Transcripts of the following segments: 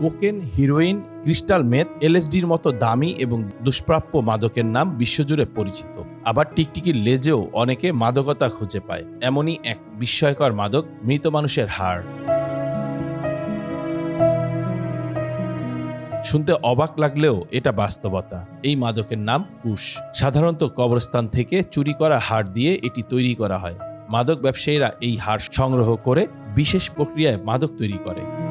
Cocaine, heroin, crystal meth, এলএসডির মতো দামি এবং দুষ্প্রাপ্য মাদকের নাম বিশ্বজুড়ে পরিচিত। আবার টিকটিকির লেজেও অনেকে মাদকতা খুঁজে পায়। এমনই এক বিস্ময়কর মাদক, মৃত মানুষের হাড়। শুনতে অবাক লাগলেও এটা বাস্তবতা। এই মাদকের নাম কুশ। সাধারণত কবরস্থান থেকে চুরি করা হাড় দিয়ে এটি তৈরি করা হয়। মাদক ব্যবসায়ীরা এই হাড় সংগ্রহ করে বিশেষ প্রক্রিয়ায় মাদক তৈরি করে।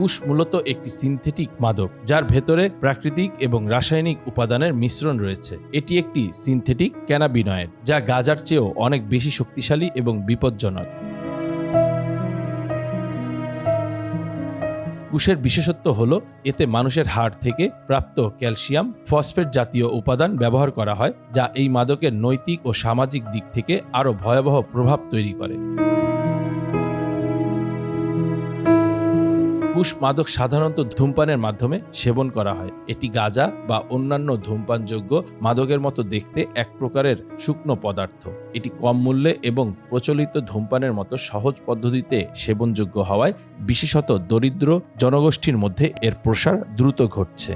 কুশ মূলত একটি সিনথেটিক মাদক, যার ভেতরে প্রাকৃতিক এবং রাসায়নিক উপাদানের মিশ্রণ রয়েছে। এটি একটি সিনথেটিক ক্যানাবিনয়েড, যা গাজার চেয়েও অনেক বেশি শক্তিশালী এবং বিপজ্জনক। কুশের বিশেষত্ব হলো, এতে মানুষের হাড় থেকে প্রাপ্ত ক্যালসিয়াম, ফসফেট জাতীয় উপাদান ব্যবহার করা হয়, যা এই মাদকের নৈতিক ও সামাজিক দিক থেকে আরও ভয়াবহ প্রভাব তৈরি করে। কুশ মাদক সাধারণত ধূমপানের মাধ্যমে সেবন করা হয়। এটি গাঁজা বা অন্যান্য ধূমপানযোগ্য মাদকের মতো দেখতে এক প্রকারের শুকনো পদার্থ। এটি কম মূল্যে এবং প্রচলিত ধূমপানের মতো সহজ পদ্ধতিতে সেবনযোগ্য হওয়ায় বিশেষত দরিদ্র জনগোষ্ঠীর মধ্যে এর প্রসার দ্রুত ঘটছে।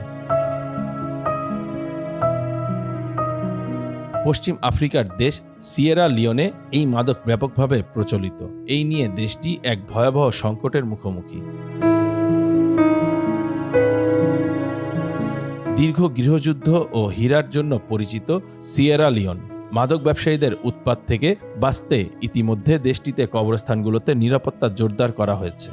পশ্চিম আফ্রিকার দেশ সিয়েরা লিওনে এই মাদক ব্যাপকভাবে প্রচলিত। এই নিয়ে দেশটি এক ভয়াবহ সংকটের মুখোমুখি। দীর্ঘ গৃহযুদ্ধ ও হীরার জন্য পরিচিত সিয়েরা লিওন। মাদক ব্যবসায়ীদের উৎপাত থেকে বাঁচতে ইতিমধ্যে দেশটিতে কবরস্থানগুলোতে নিরাপত্তা জোরদার করা হয়েছে।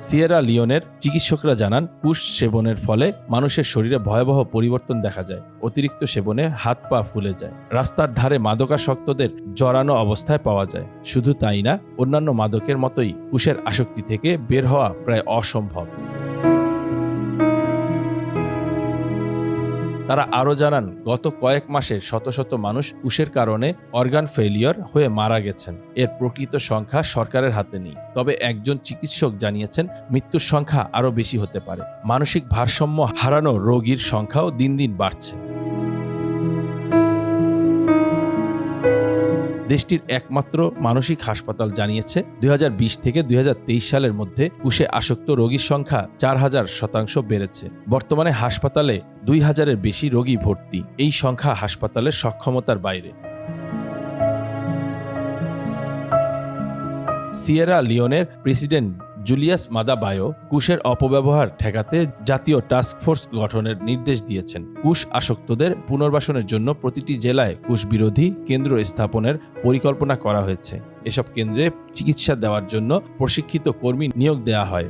সিয়েরা লিওনের চিকিৎসকরা জানান কুশ সেবনের ফলে মানুষের শরীরে ভয়াবহ পরিবর্তন দেখা যায়। অতিরিক্ত সেবনে হাত পা ফুলে যায়। রাস্তার ধারে মাদকাসক্তদের জড়ানো অবস্থায় পাওয়া যায়। শুধু তাই না, অন্যান্য মাদকের মতোই কুশের আসক্তি থেকে বের হওয়া প্রায় অসম্ভব। তারা আরও জানান, গত কয়েক মাসে শত শত মানুষ উষের কারণে অর্গান ফেলিয়র হয়ে মারা গেছেন। এর প্রকৃত সংখ্যা সরকারের হাতে নেই। তবে একজন চিকিৎসক জানিয়েছেন, মৃত্যুর সংখ্যা আরও বেশি হতে পারে। মানসিক ভারসাম্য হারানো রোগীর সংখ্যাও দিন দিন বাড়ছে। দেশটির একমাত্র মানসিক হাসপাতাল জানিয়েছে, দুই হাজার বিশ থেকে দুই হাজার তেইশ সালের মধ্যে কুশে আসক্ত রোগীর সংখ্যা চার হাজার শতাংশ বেড়েছে। বর্তমানে হাসপাতালে দুই হাজারের বেশি রোগী ভর্তি। এই সংখ্যা হাসপাতালের সক্ষমতার বাইরে। সিয়েরা লিওনের প্রেসিডেন্ট জুলিয়াস মাদাবায়ো কুশের অপব্যবহার ঠেকাতে জাতীয় টাস্কফোর্স গঠনের নির্দেশ দিয়েছেন। কুশ আসক্তদের পুনর্বাসনের জন্য প্রতিটি জেলায় কুশ বিরোধী কেন্দ্র স্থাপনের পরিকল্পনা করা হয়েছে। এসব কেন্দ্রে চিকিৎসা দেওয়ার জন্য প্রশিক্ষিত কর্মী নিয়োগ দেওয়া হয়।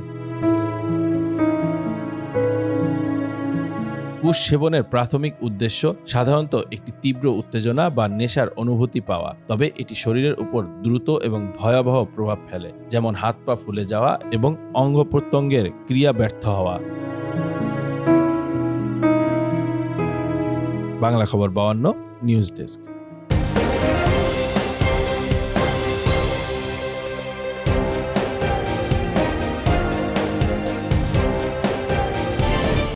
কুশ সেবনের প্রাথমিক উদ্দেশ্য সাধারণত একটি তীব্র উত্তেজনা বা নেশার অনুভূতি পাওয়া। তবে এটি শরীরের উপর দ্রুত এবং ভয়াবহ প্রভাব ফেলে, যেমন হাত পা ফুলে যাওয়া এবং অঙ্গ প্রত্যঙ্গের ক্রিয়া ব্যর্থ হওয়া। বাংলা খবর বাউান্ন, নিউজ ডেস্ক।